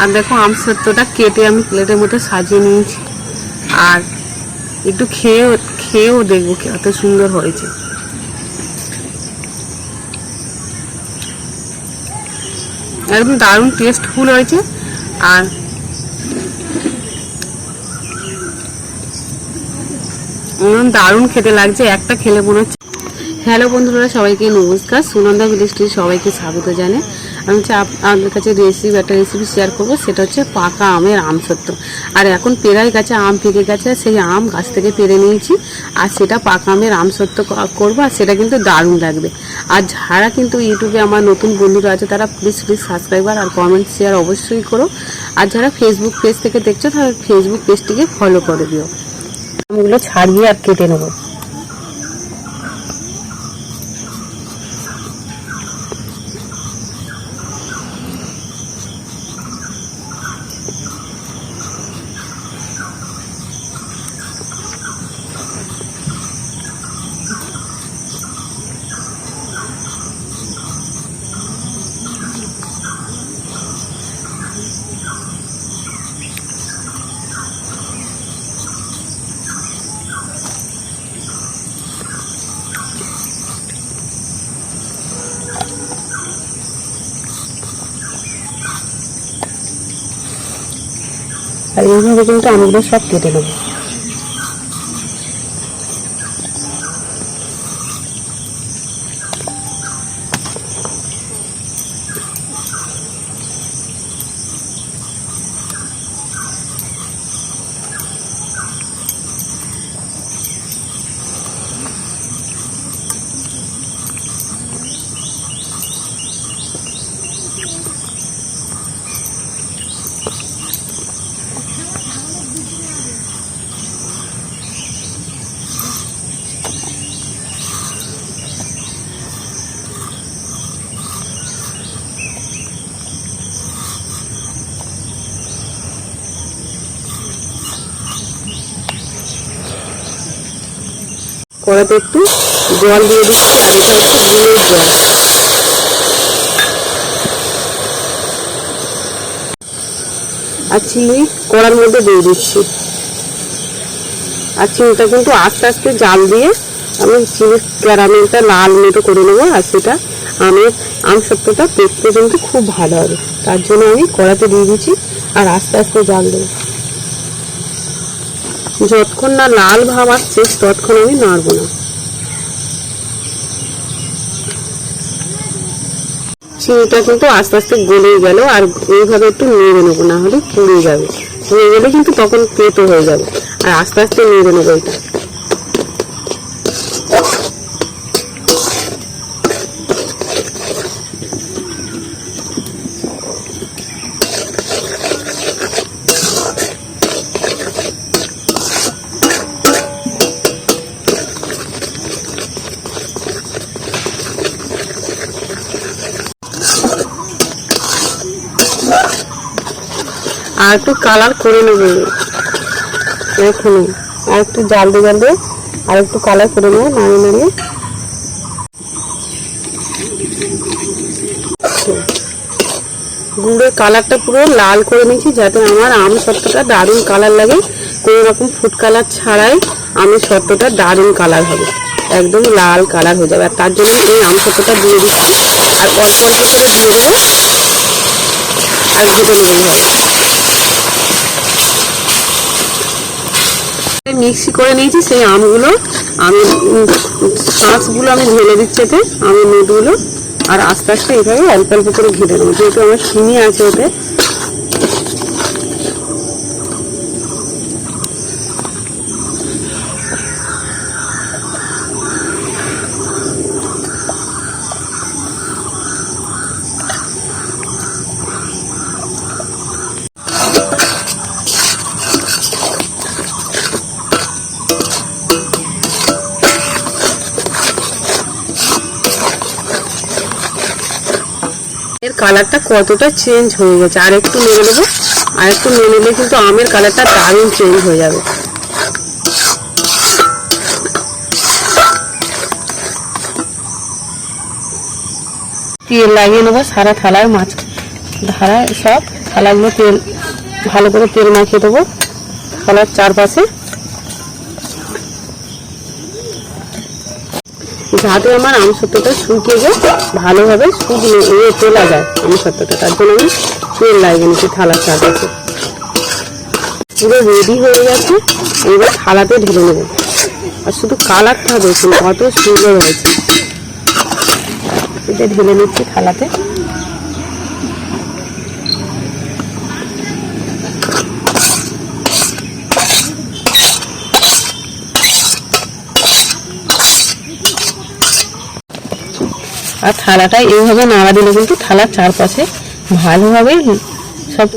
আর দেখো আম সত্যটা কেটে আমি প্লেটের মধ্যে সাজিয়ে নিয়েছি। আর একটু খেয়েও খেয়েও দেখব কত সুন্দর হয়েছে। একদম দারুণ টেস্টফুল হয়েছে। আর দারুণ খেতে লাগছে, একটা খেলে মনে হচ্ছে। হ্যালো বন্ধুরা, সবাইকে নমস্কার। সুনন্দা ভিলেজটির সবাইকে স্বাগত জানে আমি হচ্ছে আপ- আপনাদের কাছে রেসিপি একটা রেসিপি শেয়ার করব, সেটা হচ্ছে পাকা আমের আম সত্য। আর এখন পেরাই গাছে আম পেকে গেছে সেই আম গাছ থেকে পেরে নিয়েছি, আর সেটা পাকা আমের আম সত্য করব, আর সেটা কিন্তু দারুণ লাগবে। আর যারা কিন্তু ইউটিউবে আমার নতুন বন্ধুরা আছে, তারা প্লিজ প্লিজ সাবস্ক্রাইবার আর কমেন্ট শেয়ার অবশ্যই করো। আর যারা ফেসবুক পেজ থেকে দেখছ, তারা ফেসবুক পেজটিকে ফলো করে দিও। আমগুলো ছাড়িয়ে আর কেটে নেব। আর এইভাবে কিন্তু আমগুলো সব কেটে নেব। কড়াতে একটু জল দিয়ে দিচ্ছি আর এটা হচ্ছে গুঁড়োর জল। আর চিনি কড়ার মধ্যে দিয়ে দিচ্ছি। আর চিনিটা কিন্তু আস্তে আস্তে জাল দিয়ে আমি চিনি ক্যারামেলটা লাল মেটো করে নেব, আর সেটা আমের আম সত্যটা দেখতে কিন্তু খুব ভালো হবে। তার জন্য আমি কড়াতে দিয়ে দিচ্ছি, আর আস্তে আস্তে জাল দেবো। যতক্ষণ না লাল ভাব আসছে, ততক্ষণ আমি নাড়বো না। চিনিটা কিন্তু আস্তে আস্তে গলে গেল, আর এইভাবে একটু নেড়ে নেব, না হলে পুড়ে যাবে। পুড়ে গেলে কিন্তু তখন পেটো হয়ে যাবে। আর আস্তে আস্তে নেড়ে নেব এটা। আর একটু কালার করে নেব। এখনও আর একটু জাল দিয়ে আর একটু কালার করে নেব নাড়িয়ে নাড়িয়ে গুড়ের কালারটা পুরো লাল করে নিয়েছি যাতে আমার আম সত্ত্বটা দারুণ কালার লাগে। কোনো রকম ফুড কালার ছাড়াই আমের সত্ত্বটা দারুণ কালার হবে। একদম লাল কালার হয়ে যাবে। আর তার জন্য এই আম সত্ত্বটা দিয়ে দিচ্ছি। আর অল্প অল্প করে দিয়ে দেবো আর ঘুটে দেবো মিক্সি করে নিয়েছি, সেই আমগুলো। আমি শাঁসগুলো আমি ঢেলে দিচ্ছি এতে আমের নোটগুলো আর আস্তে আস্তে এভাবে অল্প অল্প করে ঘিরে নেব। যেহেতু আমার চিনি আছে ওতে কালারটা কতটা চেঞ্জ হয়ে গেছে? আর একটু নেড়ে নেব। আর একটু নেড়ে নিলে কিন্তু আমের কালারটা দারুণ চেঞ্জ হয়ে যাবে। তেল লাগিয়ে নেব সারা থালায় মাছ। ধারায় সব থালাগুলো তেল ভালো করে তেল মাখিয়ে দেবো। থালার চারপাশে যাতে আমার আম সত্যটা শুকিয়ে যায়, ভালোভাবে শুকিয়ে ইয়ে তোলা যায় আম সত্যটা তার জন্য আমি তেল লাগিয়ে নিচ্ছি থালার চারপাশে। পুরো রেডি হয়ে গেছে, এবার থালাতে ঢেলে নেবে। আর শুধু কালারটা দেখুন, কত সুন্দর হয়েছে। এটা ঢেলে নিচ্ছি থালাতে। আর থালাটা এইভাবে নাড়া দিলে কিন্তু থালার চারপাশে ভালোভাবে সব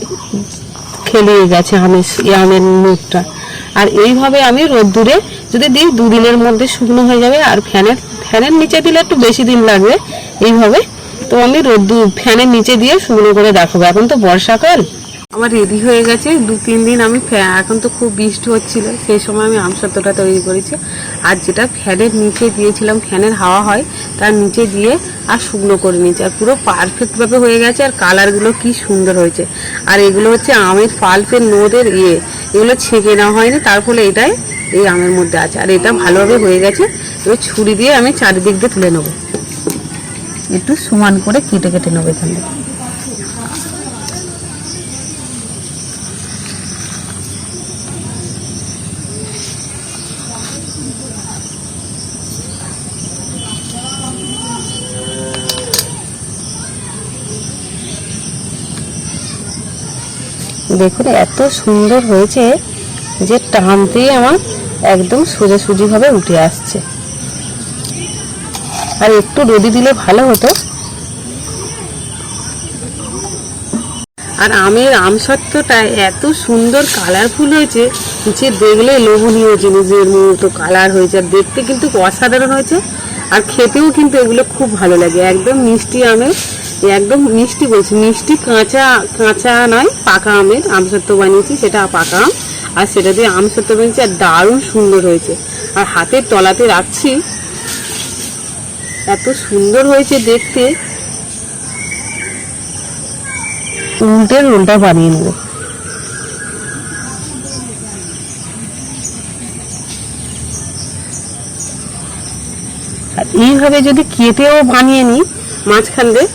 খেলিয়ে গেছে আমের আমের মুখটা। আর এইভাবে আমি রোদ্দুরে যদি দিই দুদিনের মধ্যে শুকনো হয়ে যাবে আর ফ্যানের ফ্যানের নিচে দিলে একটু বেশি দিন লাগবে এইভাবে। তো আমি রোদ্দুর ফ্যানের নিচে দিয়ে শুকনো করে রাখব এখন তো বর্ষাকাল আমার রেডি হয়ে গেছে। দু, তিন দিন আমি এখন তো খুব বৃষ্টি হচ্ছিল, সেই সময় আমি আমসত্ত্বটা তৈরি করেছি। আর যেটা ফ্যানের নিচে দিয়েছিলাম, ফ্যানের হাওয়া হয়, তার নিচে দিয়ে আর শুকনো করে নিয়েছি। আর পুরো পারফেক্টভাবে হয়ে গেছে, আর কালারগুলো কি সুন্দর হয়েছে। আর এগুলো হচ্ছে আমের পাল্পের নোদের ইয়ে এগুলো ছেঁকে নেওয়া হয়নি, তার ফলে এটাই এই আমের মধ্যে আছে। আর এটা ভালোভাবে হয়ে গেছে, এবার ছুরি দিয়ে আমি চারিদিক দিয়ে তুলে নেব। একটু সমান করে কেটে কেটে নেব এখান থেকে। দেখুন, এত সুন্দর হয়েছে যে টানতেই আমার একদম সোজাসুজি ভাবে উঠে আসছে। আর একটু রোদি দিলে ভালো হতো। আর আমের আমসত্ত্বটা এত সুন্দর কালারফুল হয়েছে যে দেখলে লোভনীয় জিনিসের মতো কালার হয়েছে, আর দেখতে কিন্তু অসাধারণ হয়েছে। আর খেতেও কিন্তু এগুলো খুব ভালো লাগে, একদম মিষ্টি আমের একদম মিষ্টি বলছি। মিষ্টি কাঁচা কাঁচা নয়, পাকা আমের আমসত্ত্ব বানিয়েছি, সেটা পাকা আম। আর সেটা দিয়ে আমসত্ত্ব বানিয়েছি, আর দারুণ সুন্দর হয়েছে। আর হাতের তলাতে রাখছি, এত সুন্দর হয়েছে দেখতে। উল্টে উল্টা বানিয়ে নেব। এইভাবে যদি কেটেও বানিয়ে নিই, মাঝখান দিয়ে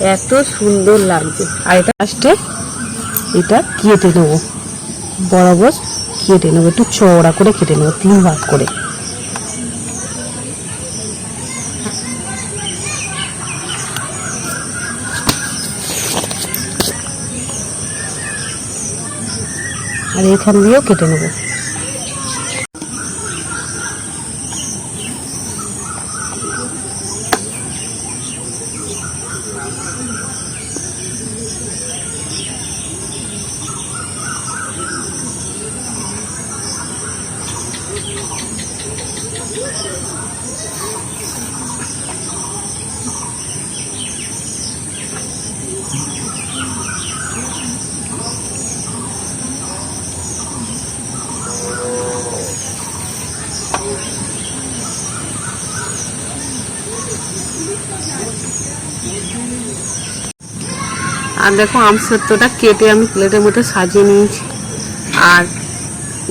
এত সুন্দর লাগছে। আর এটা লাস্টে এটা কেটে নেব। বরাবর কেটে নেব। একটু চওড়া করে কেটে নেব, তিন ভাগ করে। আর এখান দিয়েও কেটে নেব। আর দেখো আমসত্ত্বটা কেটে আমি প্লেটের মধ্যে সাজিয়ে নিয়েছি। আর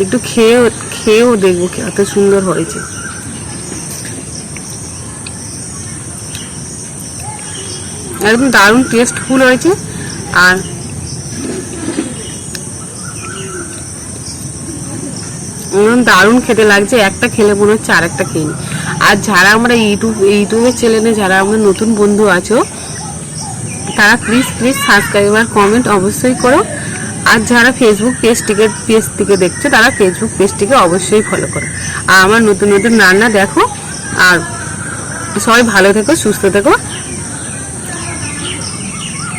একটু খেয়েও খেয়েও দেখব কত সুন্দর হয়েছে। একদম দারুণ টেস্টফুল হয়েছে। আর দারুণ খেতে লাগছে। একটা খেলে মনে হচ্ছে আর একটা খেয়ে আর যারা আমরা ইউটিউব, ইউটিউবের চ্যানেলে যারা আমরা নতুন বন্ধু আছো তারা প্লিজ প্লিজ সাবস্ক্রাইব আর কমেন্ট অবশ্যই করো। আর যারা ফেসবুক পেজটিকে পেজ থেকে দেখছ, তারা ফেসবুক পেজটিকে অবশ্যই ফলো করো। আর আমার নতুন নতুন রান্না দেখো। আর সবাই ভালো থেকো, সুস্থ থেকো।